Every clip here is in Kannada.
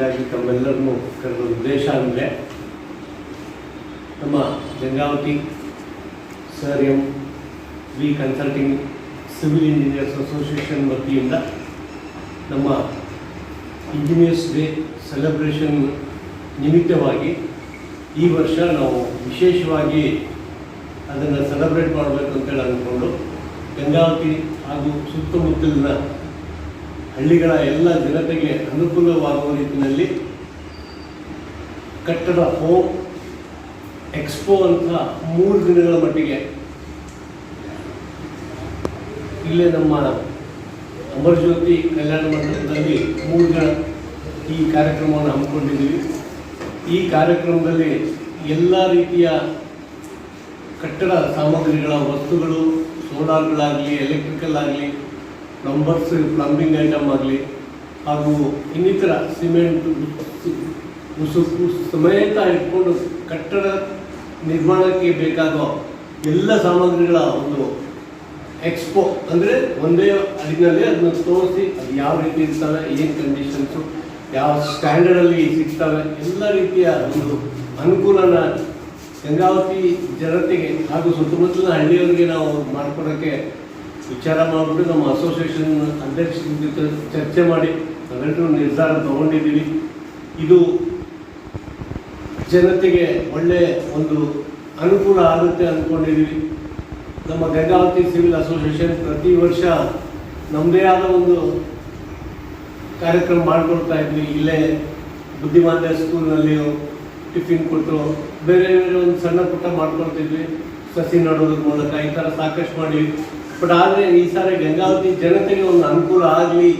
ಹಾಗಾಗಿ ತಮ್ಮೆಲ್ಲರನ್ನು ಕರೆದ ಉದ್ದೇಶ ಅಂದರೆ ನಮ್ಮ Gangavathi sir M V consulting civil engineers association ವತಿಯಿಂದ ನಮ್ಮ ಇಂಜಿನಿಯರ್ಸ್ ಡೇ ಸೆಲೆಬ್ರೇಷನ್ ನಿಮಿತ್ತವಾಗಿ ಈ ವರ್ಷ ನಾವು ವಿಶೇಷವಾಗಿ ಅದನ್ನು ಸೆಲೆಬ್ರೇಟ್ ಮಾಡಬೇಕು ಅಂತೇಳಿ ಅಂದ್ಕೊಂಡು ಗಂಗಾವತಿ ಹಾಗೂ ಸುತ್ತಮುತ್ತಲಿನ ಹಳ್ಳಿಗಳ ಎಲ್ಲ ಜನತೆಗೆ ಅನುಕೂಲವಾಗುವ ನಿಟ್ಟಿನಲ್ಲಿ ಕಟ್ಟಡ ಹೋಮ್ ಎಕ್ಸ್ಪೋ ಅಂತ ಮೂರು ದಿನಗಳ ಮಟ್ಟಿಗೆ ಇಲ್ಲೇ ನಮ್ಮ ಅಮರಜ್ಯೋತಿ ಕಲ್ಯಾಣ ಮಂಟಪದಲ್ಲಿ ಮೂರು ದಿನ ಈ ಕಾರ್ಯಕ್ರಮವನ್ನು ಹಮ್ಮಿಕೊಂಡಿದ್ದೀವಿ. ಈ ಕಾರ್ಯಕ್ರಮದಲ್ಲಿ ಎಲ್ಲ ರೀತಿಯ ಕಟ್ಟಡ ಸಾಮಗ್ರಿಗಳ ವಸ್ತುಗಳು ಸೋಲಾರ್ಗಳಾಗಲಿ ಎಲೆಕ್ಟ್ರಿಕಲ್ ಆಗಲಿ ಪ್ಲಂಬರ್ಸ್ ಪ್ಲಂಬಿಂಗ್ ಐಟಮ್ ಆಗಲಿ, ಹಾಗೂ ಇನ್ನಿತರ ಸಿಮೆಂಟ್ ಉಸುಕು ಸಮೇತ ಇಟ್ಕೊಂಡು ಕಟ್ಟಡ ನಿರ್ಮಾಣಕ್ಕೆ ಬೇಕಾಗೋ ಎಲ್ಲ ಸಾಮಗ್ರಿಗಳ ಒಂದು ಎಕ್ಸ್ಪೋ ಅಂದರೆ ಒಂದೇ ಅಡಿನಲ್ಲಿ ಅದನ್ನು ತೋರಿಸಿ ಅದು ಯಾವ ರೀತಿ ಇರ್ತವೆ, ಏನು ಕಂಡೀಷನ್ಸು ಯಾವ ಸ್ಟ್ಯಾಂಡರ್ಡಲ್ಲಿ ಸಿಗ್ತವೆ, ಎಲ್ಲ ರೀತಿಯ ಒಂದು ಅನುಕೂಲನ ಗಂಗಾವತಿ ಜನತೆಗೆ ಹಾಗೂ ಸುತ್ತಮುತ್ತಲಿನ ಹಳ್ಳಿಯವರಿಗೆ ನಾವು ಮಾಡಿಕೊಡೋಕ್ಕೆ ವಿಚಾರ ಮಾಡಿಬಿಟ್ಟು ನಮ್ಮ ಅಸೋಸಿಯೇಷನ್ ಅಧ್ಯಕ್ಷರ ಚರ್ಚೆ ಮಾಡಿ ನಾವೆಲ್ಲರೂ ನಿರ್ಧಾರ ತಗೊಂಡಿದ್ದೀವಿ. ಇದು ಜನತೆಗೆ ಒಳ್ಳೆಯ ಒಂದು ಅನುಕೂಲ ಆಗುತ್ತೆ ಅಂದ್ಕೊಂಡಿದ್ದೀವಿ ನಮ್ಮ ಗಂಗಾವತಿ ಸಿವಿಲ್ ಅಸೋಸಿಯೇಷನ್ ಪ್ರತಿ ವರ್ಷ ನಮ್ಮದೇ ಆದ ಒಂದು ಕಾರ್ಯಕ್ರಮ ಮಾಡಿಕೊಡ್ತಾ ಇದ್ವಿ. ಇಲ್ಲೇ ಬುದ್ಧಿಮಾಂದ್ಯ ಸ್ಕೂಲ್ನಲ್ಲಿ ಟಿಫಿನ್ ಕೊಟ್ಟು ಬೇರೆ ಬೇರೆ ಒಂದು ಸಣ್ಣ ಪುಟ್ಟ ಮಾಡ್ಕೊಳ್ತಿದ್ವಿ. ಸಸಿ ನೋಡೋದ್ರ ಮೂಲಕ ಈ ಥರ ಸಾಕಷ್ಟು ಮಾಡಿ ಬಟ್ ಆದರೆ ಈ ಸಾರಿ ಗಂಗಾವತಿ ಜನತೆಗೆ ಒಂದು ಅನುಕೂಲ ಆಗಲಿ,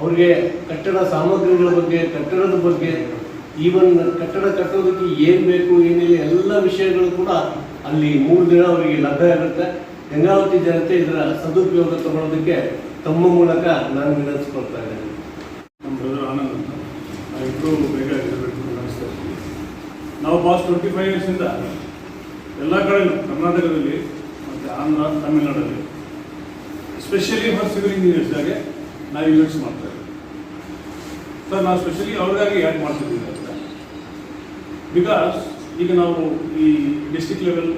ಅವ್ರಿಗೆ ಕಟ್ಟಡ ಸಾಮಗ್ರಿಗಳ ಬಗ್ಗೆ, ಕಟ್ಟಡದ ಬಗ್ಗೆ ಈವನ್ ಕಟ್ಟಡ ಕಟ್ಟೋದಕ್ಕೆ ಏನು ಬೇಕು ಏನಿಲ್ಲ ಎಲ್ಲ ವಿಷಯಗಳು ಕೂಡ ಅಲ್ಲಿ ಮೂರು ದಿನ ಅವರಿಗೆ ಲಭ್ಯ ಇರುತ್ತೆ ಗಂಗಾವತಿ ಜನತೆ ಇದರ ಸದುಪಯೋಗ ತಗೊಳ್ಳೋದಕ್ಕೆ ತಮ್ಮ ಮೂಲಕ ನಾನು ವಿನಂತಿಸ್ಕೊಳ್ತಾ ಇದ್ದೇನೆ. ನಮ್ಮ ಬ್ರದರ್ ಅನಿಸ್ತಾ ಇದ್ದೀವಿ ನಾವು ಪಾಸ್ಟ್ ಟ್ವೆಂಟಿ ಫೈವ್ ಇಯರ್ಸಿಂದ ಎಲ್ಲ ಕಡೆಯೂ ಕರ್ನಾಟಕದಲ್ಲಿ ಆಂಧ್ರ, ತಮಿಳ್ನಾಡಲ್ಲಿ. ಸ್ಪೆಷಲಿ ಫಾರ್ ಸಿವಿಲ್ ಇಂಜಿನಿಯರ್ಸ್ಗಾಗಿ ನಾವು ಇವೆಂಟ್ಸ್ ಮಾಡ್ತಾ ಇದ್ದೀವಿ. ಸರ್ ನಾವು ಸ್ಪೆಷಲಿ ಅವ್ರಿಗಾಗಿ ಯಾಕೆ ಮಾಡ್ತಿದ್ದೀವಿ ಅಂತ. ಬಿಕಾಸ್ ಈಗ ನಾವು ಈ ಡಿಸ್ಟಿಕ್ ಲೆವೆಲ್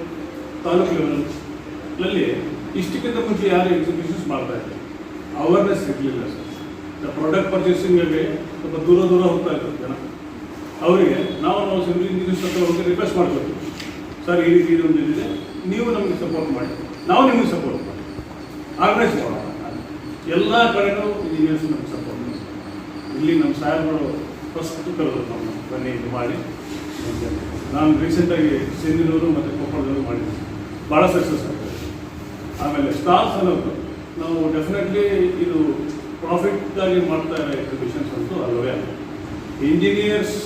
ತಾಲೂಕ್ ಲೆವೆಲ್ನಲ್ಲಿ ಇಷ್ಟಕ್ಕಿಂತ ಮುಂಚೆ ಯಾರು ಎಕ್ಸಿಬಿಷನ್ಸ್ ಮಾಡ್ತಾ ಇದ್ದಾರೆ ಅವೇರ್ನೆಸ್ ಇರಲಿಲ್ಲ ಸರ್. ಪ್ರಾಡಕ್ಟ್ ಪರ್ಚೇಸಿಂಗ್ಗೆ ಸ್ವಲ್ಪ ದೂರ ದೂರ ಹೋಗ್ತಾ ಇರ್ತಾರೆ ಜನ. ಅವರಿಗೆ ನಾವು ನಾವು ಸಿವಿಲ್ ಇಂಜಿನಿಯರ್ಸ್ ಹತ್ರ ಹೋಗಿ ರಿಕ್ವೆಸ್ಟ್ ಮಾಡ್ಕೊತೀವಿ ಸರ್ ಈ ರೀತಿ ಇದೊಂದು ಇದಿದೆ. ನೀವು ನಮಗೆ ಸಪೋರ್ಟ್ ಮಾಡಿ. ನಾವು ನಿಮಗೆ ಸಪೋರ್ಟ್ ಮಾಡಿ. ಆರ್ಗನೈಸ್ ಮಾಡೋಣ ಎಲ್ಲ ಕಡೆನೂ ಇಂಜಿನಿಯರ್ಸ್ ನಮಗೆ ಸಪೋರ್ಟ್ ಮಾಡಿ. ಇಲ್ಲಿ ನಮ್ಮ ಸಾಹೇಬ್ಗಳು ಫಸ್ಟ್ ಕರೆದ್ರು ನಮ್ಮ ಬನ್ನಿ ಇದು ಮಾಡಿ. ನಾನು ರೀಸೆಂಟಾಗಿ ಸಿಂಧನೂರು ಮತ್ತು ಕೊಪ್ಪಳದಲ್ಲೂ ಮಾಡಿದ್ದೀನಿ. ಭಾಳ ಸಕ್ಸಸ್ ಆಗ್ತದೆ. ಆಮೇಲೆ ಸ್ಟಾಫ್ ಅನ್ನೋದು, ನಾವು ಡೆಫಿನೆಟ್ಲಿ ಇದು ಪ್ರಾಫಿಟ್ಟಾಗಿ ಮಾಡ್ತಾ ಇರೋ ಎಕ್ಸಿಬಿಷನ್ಸ್ ಅಂತೂ ಅಲ್ಲವೇ ಅಲ್ಲ. ಇಂಜಿನಿಯರ್ಸ್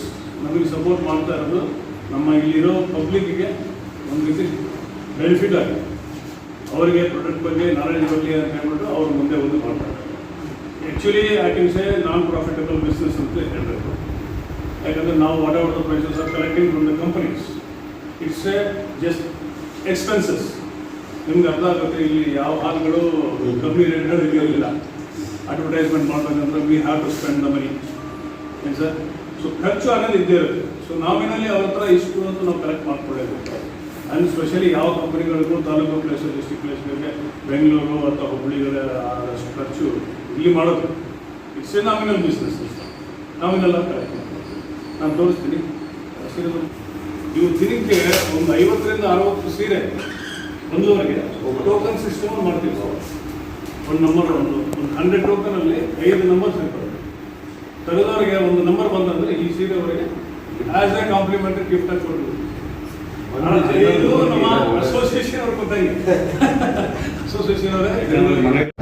ನಮಗೆ ಸಪೋರ್ಟ್ ಮಾಡ್ತಾ ಇರೋದು ನಮ್ಮ ಇಲ್ಲಿರೋ ಪಬ್ಲಿಕ್ಕಿಗೆ ಒಂದು ರೀತಿ ಬೆನಿಫಿಟ್ ಆಗಿದೆ. ಅವರಿಗೆ ಪ್ರಾಡಕ್ಟ್ ಬಗ್ಗೆ ನಾಲೆಜ್ ಬರಲಿ ಅಂತ ಹೇಳ್ಬಿಟ್ಟು ಅವ್ರು ಮುಂದೆ ಒಂದು ಮಾಡ್ತಾರೆ actually I can say non profitable business ಅಂತ ಹೇಳಬೇಕು. ಯಾಕಂದರೆ ನಾವು whatever the prices are collecting from the companies it's a just expenses ನಿಮ್ಗೆ ಅರ್ಥ ಆಗುತ್ತೆ, ಇಲ್ಲಿ ಯಾವ ಹಾಲ್ಗಳು ಕಮ್ಮಿ ರೇಟ್ಗಳು ಇರಲಿಲ್ಲ. ಅಡ್ವರ್ಟೈಸ್ಮೆಂಟ್ ಮಾಡಬೇಕಂದ್ರೆ we have to spend the money ಏನು ಸರ್ ಸೊ ಖರ್ಚು ಅನ್ನೋದು ಇದ್ದೇ ಇರುತ್ತೆ. ಸೊ ನಾವಿನಲ್ಲಿ ಅವ್ರ ಹತ್ರ ಇಷ್ಟು ಅಂತ ನಾವು ಕಲೆಕ್ಟ್ ಮಾಡ್ಕೊಳ್ಳೇಬೇಕು. ಆ್ಯಂಡ್ ಸ್ಪೆಷಲಿ ಯಾವ ಕಂಪ್ನಿಗಳಿಗೂ ತಾಲೂಕು ಪ್ಲೇಸ್ ಡಿಸ್ಟಿಕ್ ಪ್ಲೇಸ್ಗಳಿಗೆ ಬೆಂಗಳೂರು ಅಥವಾ ಹುಬ್ಬಳ್ಳಿಗಳ ಆದಷ್ಟು ಖರ್ಚು ಇಲ್ಲಿ ಮಾಡೋದು. ಇಟ್ಸ್ ಎ ನಾಮಿನಲ್ ಬಿಸ್ನೆಸ್ ನಾಮಿನಲ್ಲ ನಾನು ತೋರಿಸ್ತೀನಿ. ನೀವು ದಿನಕ್ಕೆ ಒಂದು ಐವತ್ತರಿಂದ ಅರವತ್ತು ಸೀರೆ ಒಂದುವರೆಗೆ ಟೋಕನ್ ಸಿಸ್ಟಮ್ ಮಾಡ್ತೀವಿ ಸರ್ ಒಂದು ನಂಬರ್ ಒಂದು ಒಂದು ಹಂಡ್ರೆಡ್ ಟೋಕನಲ್ಲಿ ಐದು ನಂಬರ್ ಸಿಗ್ತದೆ ತೆಗೆದವರಿಗೆ ಒಂದು ನಂಬರ್ ಬಂದಂದ್ರೆ ಈ ಸೀರೆವರೆಗೆ ಆಸ್ ಎ ಕಾಂಪ್ಲಿಮೆಂಟರಿ ಗಿಫ್ಟ್ ಆಗಿ ಕೊಡ್ಬೋದು ಇದು ನಮ್ಮ ಅಸೋಸಿಯೇಷನ್ ಅವ್ರ ಗೊತ್ತಾಗಿದೆ ಅಸೋಸಿಯೇಷನ್ ಅವರೇ